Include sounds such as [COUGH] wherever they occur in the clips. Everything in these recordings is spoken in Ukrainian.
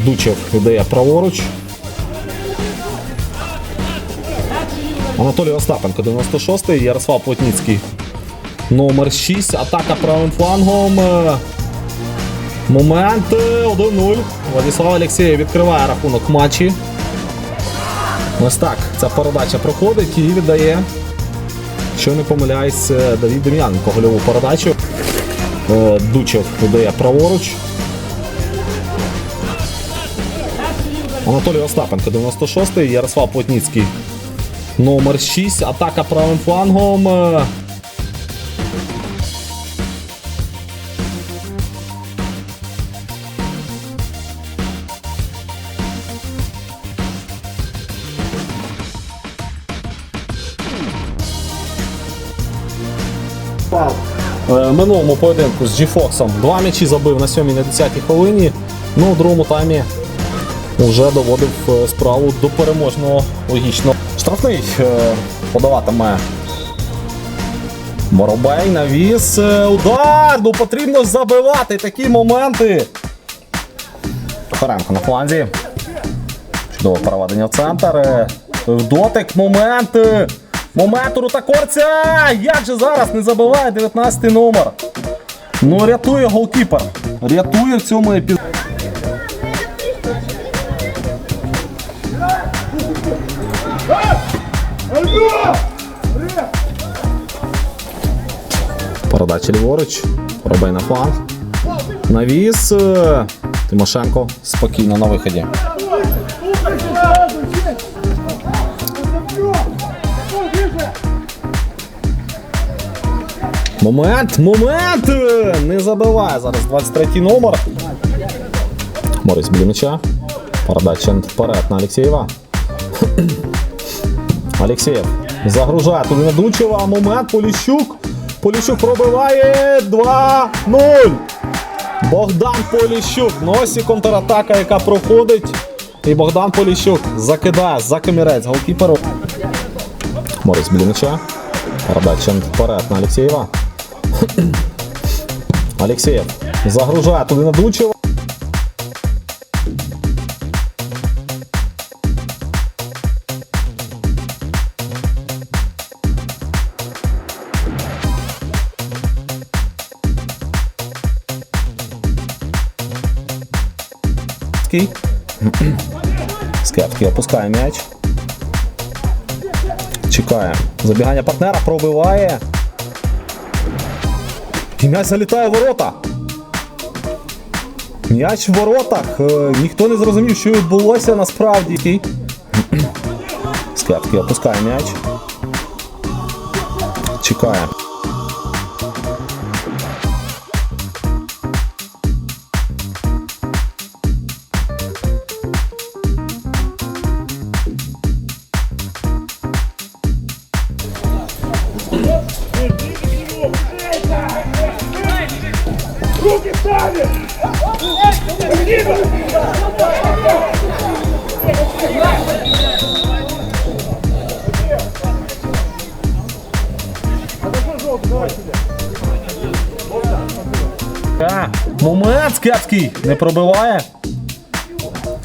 Е, Дучев віддає праворуч. Анатолій Остапенко, 96-й, Ярослав Плотніцький. Номер 6. Атака правим флангом. Е, Момент е, 1-0. Владислав Олексєєв відкриває рахунок матчі. Ось так. Ця передача проходить і віддає. Що не помиляюсь, е, Давід Дем'яненко гольову передачу. Е, Дучев віддає праворуч. Анатолій Остапенко, 96-й, Ярослав Плотніцький. Номер 6. Атака правим флангом. Е, минулому поєдинку з G-Fox два м'ячі забив на 7 на 10 хвилині. Ну, у другому таймі вже доводив е, справу до переможного логічно. Штрафний е, подаватиме Моробей навіс. Е, Удар! Ну потрібно забивати такі моменти. Ференко на фланзі. Чудове переведення в центр. Дотик, момент. Момент у Рутакорця! Як же зараз не забиває 19 номер? Ну рятує голкіпер. Рятує в цьому епізоді. Передача ліворуч. Робей на фланг. Навіс. Тимошенко спокійно на виході. Момент, момент! Не забиває зараз 23 номер. Морис біля м'яча. Передача вперед на Алексєєва. Алексєєв загружає туди на Дучева. Момент. Поліщук. Поліщук пробиває 2-0. Богдан Поліщук. Носі контратака, яка проходить. І Богдан Поліщук закидає за камірець голкіперу. Морис біля м'яча. Передача вперед на Алексєєва. Алексєєв [CLEARS THROAT] загружає туди на. Скій. Скепський опускає м'яч. Чекає. Забігання партнера пробиває. І м'яч залітає в ворота. М'яч в воротах. Е, ніхто не зрозумів, що відбулося насправді. Скепський опускає м'яч. Чекає. Руки ставят! А, момент Скепський не пробиває.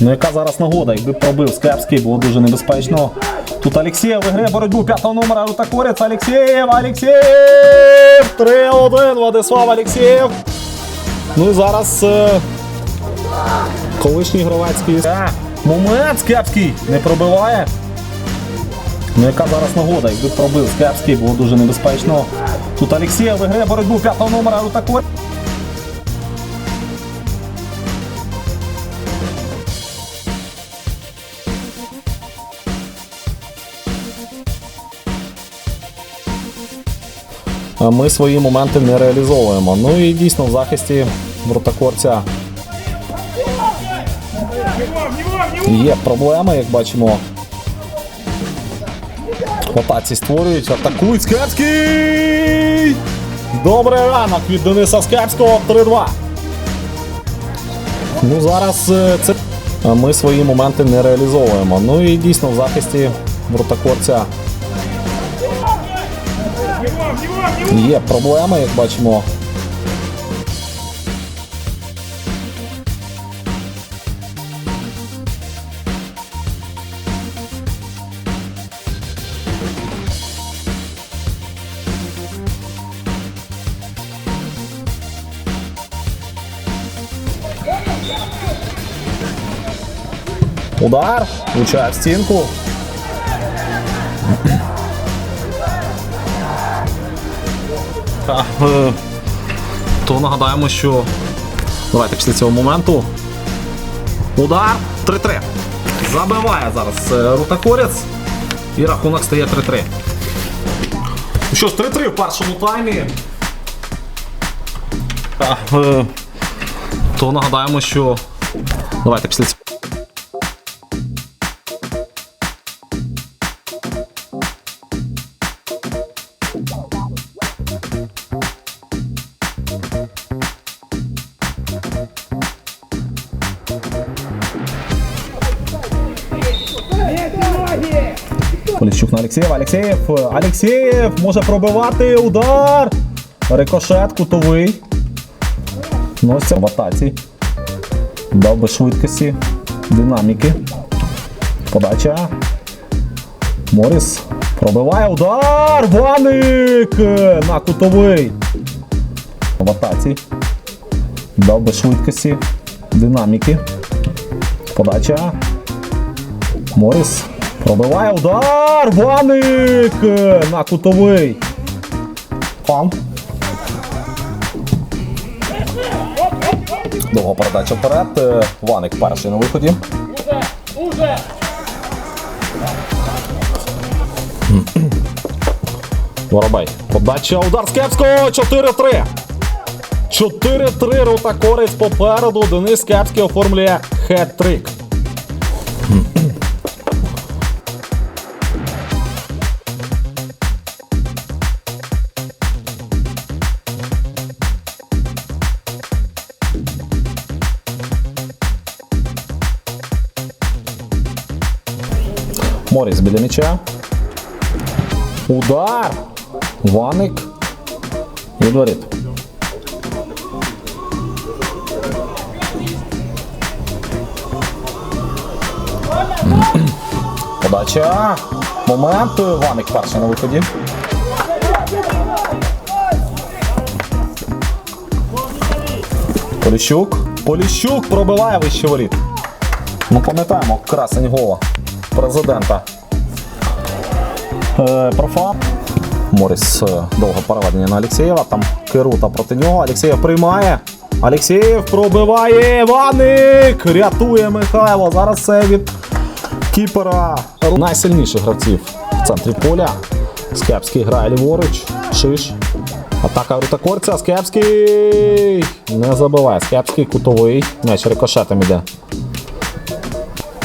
Ну яка зараз нагода? Якби пробив Скепський, було дуже небезпечно. Тут Алексєєв виграє боротьбу п'ятого номера Рутакорець. Алексєєв, Алексєєв! 3-1, Владислав Алексєєв. Ну і зараз е, колишній гровецький. А, момент Скепський не пробиває. Ну яка зараз нагода? Якби пробив Скепський, було дуже небезпечно. Тут Алексєєв виграє боротьбу п'ятого номера Рутакорець. А ми свої моменти не реалізовуємо. Ну і дійсно в захисті вратокорця є проблеми, як бачимо. Атаці створюють, атакують Скепський! Добрий ранок від Дениса Скепського 3-2. Ну зараз е, це ми свої моменти не реалізовуємо. Ну і дійсно в захисті вратокорця Є проблеми, як бачимо. Удар. Влучає в стінку. Е, То нагадаємо, що. Давайте після цього моменту. Удар. 3-3. Забиває зараз е, Рутакорець. І рахунок стає 3-3. Ну Що ж, 3-3 в першому таймі. Е, То нагадаємо, що. Давайте після цього. Поліщук на Алексєєва. Алексєєв. Алексєєв може пробивати удар. Рикошет, кутовий. Носиться в атаці. Дав би швидкості, динаміки. Подача. Моріс пробиває удар. Ваник на кутовий. В атаці. Дав би швидкості, динаміки. Подача. Моріс пробиває удар. Ваник на кутовий. Пам. Довга передача вперед. Ваник перший на виході. Воробей. Подача удар з Кепського. 4-3. 4-3 ротакорець попереду. Денис Кепський оформлює хет-трик. Моріс біля м'яча. Удар! Ваник. І воріт. [CLEARS THROAT] Подача. Момент. Ваник перший на виході. Поліщук. Поліщук пробиває вище воріт. Ну, пам'ятаємо, красень гола президента. Е, профан. Моріс е, довге переведення на Алексєєва. Там Керута проти нього. Алексєєв приймає. Алексєєв пробиває. Ваник! Рятує Михайло. Зараз це від кіпера. Найсильніших гравців в центрі поля. Скепський грає ліворуч. Шиш. Атака Рутакорця. Скепський. Не забиває. Скепський кутовий. М'яч рикошетом іде.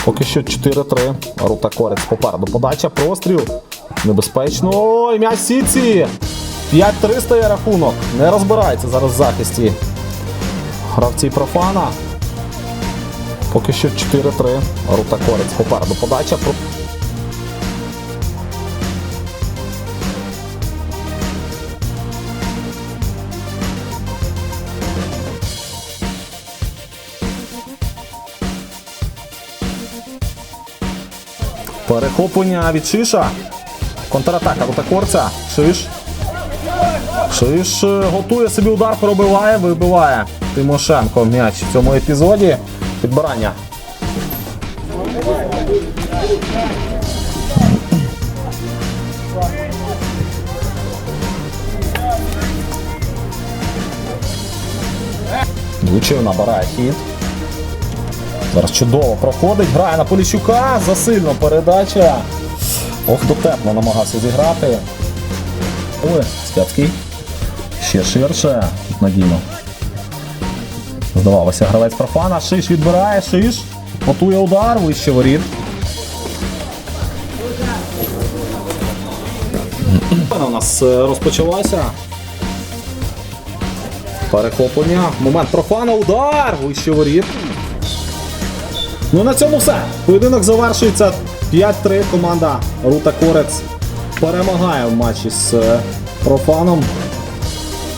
Поки що 4-3. Рута Корець попереду. Подача, простріл. Небезпечно. Ой, м'яч Сіці. 5-3 стає рахунок. Не розбирається зараз в захисті. Гравці профана. Поки що 4-3. Рута Корець попереду. Подача. Перехоплення від Шиша. Контратака Рутакорця. Шиш. Шиш е, готує собі удар, пробиває, вибиває. Тимошенко м'яч в цьому епізоді. Підбирання. Влучив, набирає хід. Зараз чудово проходить, грає на Поліщука, засильно передача. Ох, дотепно намагався зіграти. Ой, Скяцький. Ще ширше. Тут надійно. Здавалося, гравець профана. Шиш відбирає, шиш. Готує удар, вище воріт. Вона у нас е, розпочалася. Перехоплення. Момент профана, удар! Вище воріт. Ну на цьому все. Поєдинок завершується 5-3. Команда Рута Корець перемагає в матчі з е, профаном.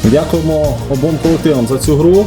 Дякуємо обом колективам за цю гру.